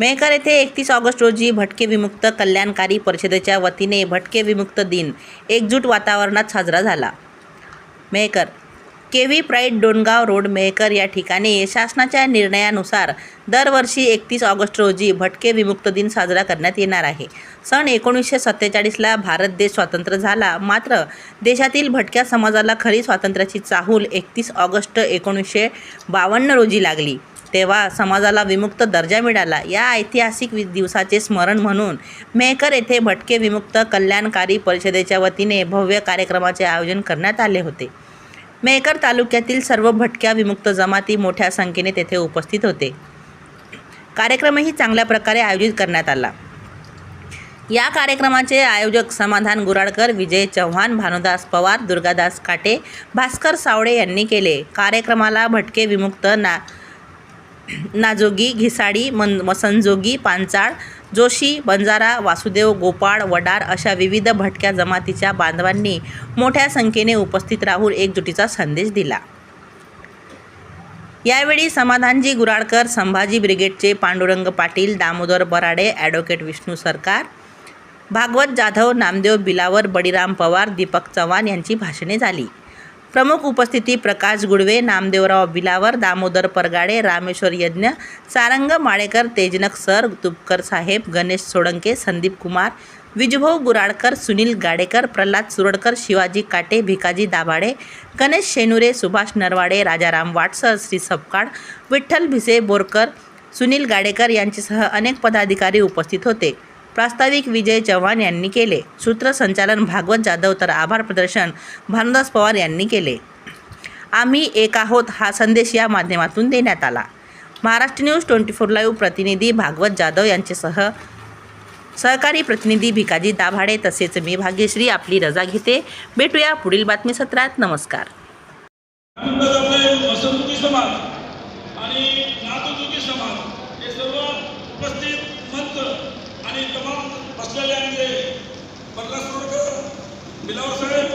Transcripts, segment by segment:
मेहकर येथे एकतीस ऑगस्ट रोजी भटके विमुक्त कल्याणकारी परिषदेच्या वतीने भटके विमुक्त दिन एकजूट वातावरणात साजरा झाला. Mehkar K V pride Dongaon road Mehkar या ठिकाणी शासनाच्या निर्णयानुसार दरवर्षी एकतीस ऑगस्ट रोजी भटके विमुक्त दिन साजरा करण्यात येणार आहे. सन एकोणीसशे सत्तेचाळीसला भारत देश स्वतंत्र झाला. मात्र देशातील भटक्या समाजाला खरी स्वातंत्र्याची चाहूल एकतीस ऑगस्ट एकोणीसशे बावन्न रोजी लागली. तेव्हा समाजाला विमुक्त दर्जा मिळाला. या ऐतिहासिक वि- दिवसाचे स्मरण म्हणून मेहकर येथे भटके विमुक्त कल्याणकारी परिषदेच्या वतीने भव्य कार्यक्रमाचे आयोजन करण्यात आले होते. मेहकर तालुक्यातील सर्व भटक्या विमुक्त जमाती मोठ्या संख्येने तेथे उपस्थित होते. कार्यक्रमही चांगल्या प्रकारे आयोजित करण्यात आला. या कार्यक्रमाचे आयोजक समाधान गुराडकर विजय चव्हाण भानुदास पवार दुर्गादास काटे भास्कर सावडे यांनी केले. कार्यक्रमाला भटके विमुक्त ना नाजोगी घिसाडी मन मसनजोगी पांचाळ जोशी बंजारा वासुदेव गोपाळ वडार अशा विविध भटक्या जमातीच्या बांधवांनी मोठ्या संख्येने उपस्थित राहून एकजुटीचा संदेश दिला. यावेळी समाधानजी गुराळकर संभाजी ब्रिगेडचे पांडुरंग पाटील दामोदर बराडे ॲडव्होकेट विष्णू सरकार भागवत जाधव नामदेव बिलावर बळीराम पवार दीपक चव्हाण यांची भाषणे झाली. प्रमुख उपस्थिती प्रकाश गुडवे नामदेवराव बिलावर दामोदर परगाडे रामेश्वर यज्ञ सारंग माळेकर तेजनक सर तुपकर साहेब गणेश सोळंके संदीप कुमार विजभाऊ गुराडकर सुनील गाडेकर प्रल्हाद सुरडकर शिवाजी काटे भिकाजी दाभाडे गणेश शेनुरे सुभाष नरवाडे राजाराम वाटसर श्री सपकाळ विठ्ठल भिसे बोरकर सुनील गाडेकर यांच्यासह अनेक पदाधिकारी उपस्थित होते. प्रास्ताविक विजय चव्हाण यांनी केले. सूत्रसंचालन भागवत जाधव तर आभार प्रदर्शन भानुदास पवार यांनी केले. आम्ही एक आहोत हा संदेश या माध्यमातून देण्यात आला. Maharashtra news twenty four live प्रतिनिधी भागवत जाधव यांच्यासह सहकारी प्रतिनिधी भिकाजी दाभाडे तसेच मी भाग्यश्री आपली रजा घेते. भेटूया पुढील बातमी सत्रात नमस्कार समाज आणि समाज हे सर्व उपस्थित असलेले आमचे प्रल्हाद सोडकर बिलावर साहेब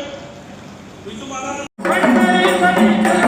मी तुम्हाला